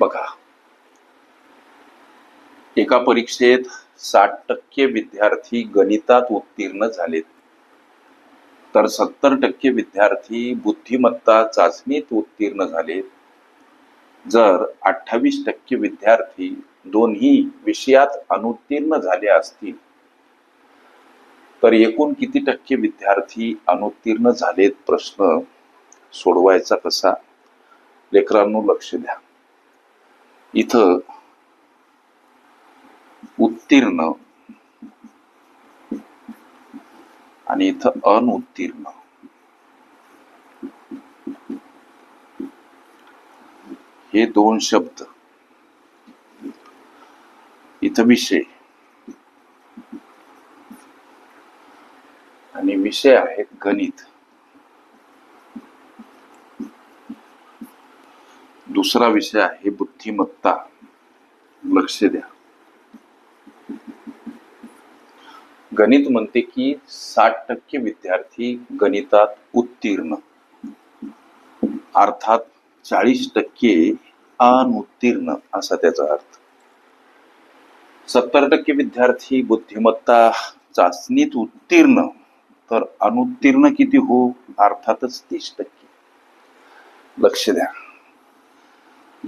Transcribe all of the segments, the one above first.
बघा. एका परीक्षेत साठ टक्के विद्यार्थी गणितात उत्तीर्ण झालेत. तर सत्तर टक्के विद्यार्थी बुद्धिमत्ता चाचणीत उत्तीर्ण झालेत. जर अठ्ठावीस टक्के विद्यार्थी दोन्ही विषयात अनुत्तीर्ण झाले असतील तर एकूण किती टक्के विद्यार्थी अनुत्तीर्ण झालेत प्रश्न सोडवायचा कसा? लेकरांनो लक्ष द्या. इथं उत्तीर्ण आणि इथं अनुत्तीर्ण. हे दोन शब्द. इथं विषय. आणि विषय आहेत गणित. दुसरा विषय आहे बुद्धिमत्ता. लक्ष द्या. गणित म्हणते की साठ टक्के विद्यार्थी गणितात उत्तीर्ण. अर्थात चाळीस टक्के अनुत्तीर्ण असा त्याचा अर्थ. सत्तर टक्के विद्यार्थी बुद्धिमत्ता चाचणीत उत्तीर्ण तर अनुत्तीर्ण किती हो? अर्थातच तीस टक्के. लक्ष द्या.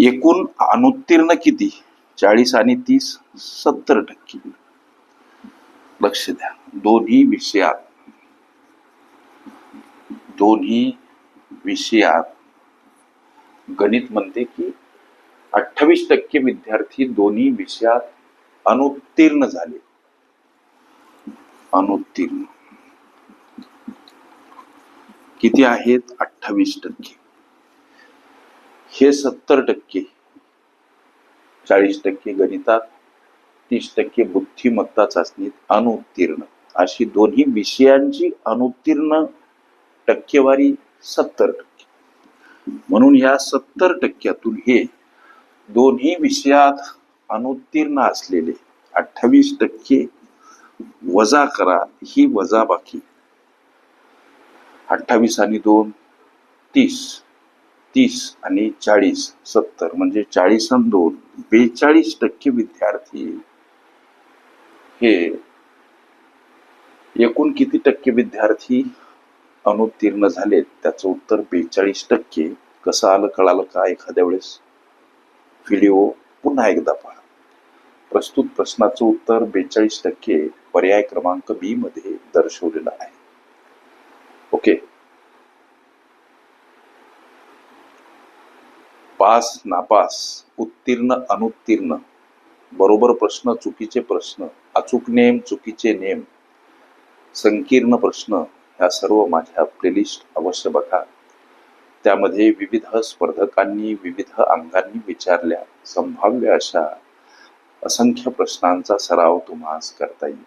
एकूण अनुत्तीर्ण किती? चाळीस आणि तीस सत्तर टक्के. लक्ष द्या. दोन्ही विषयात दोन्ही विषयात गणित म्हणते की अठ्ठावीस टक्के विद्यार्थी दोन्ही विषयात अनुत्तीर्ण झाले. अनुत्तीर्ण. किती आहेत? अठ्ठावीस टक्के. हे सत्तर टक्के चाळीस टक्के गणितात तीस टक्के बुद्धिमत्ता चाचणीत अनुत्तीर्ण. अशी दोन्ही विषयांची अनुत्तीर्ण टक्केवारी सत्तर टक्के. म्हणून या सत्तर टक्क्यातून हे दोन्ही विषयात अनुत्तीर्ण असलेले अठ्ठावीस टक्के वजा करा ही वजा बाकी अठ्ठावीस आणि दोन तीस. तीस आणि चाळीस सत्तर म्हणजे चाळीस आणि दोन बेचाळीस टक्के विद्यार्थी हे एकूण किती टक्के विद्यार्थी अनुत्तीर्ण झालेत? त्याचं उत्तर बेचाळीस टक्के. कसं आलं कळालं का एखाद्या वेळेस? व्हिडिओ पुन्हा एकदा पहा. प्रस्तुत प्रश्नाचं उत्तर बेचाळीस टक्के पर्याय क्रमांक बी मध्ये दर्शवलेलं आहे. ओके? पास नापास उत्तीर्ण अनुत्तीर्ण बरोबर प्रश्न चुकीचे प्रश्न अचूक नेम चुकीचे नेम संकीर्ण प्रश्न ह्या सर्व माझ्या प्लेलिस्ट अवश्य बघा. त्यामध्ये विविध स्पर्धकांनी विविध अंगांनी विचारल्या संभाव्य अशा असंख्य प्रश्नांचा सराव तुम्हाला करता येईल.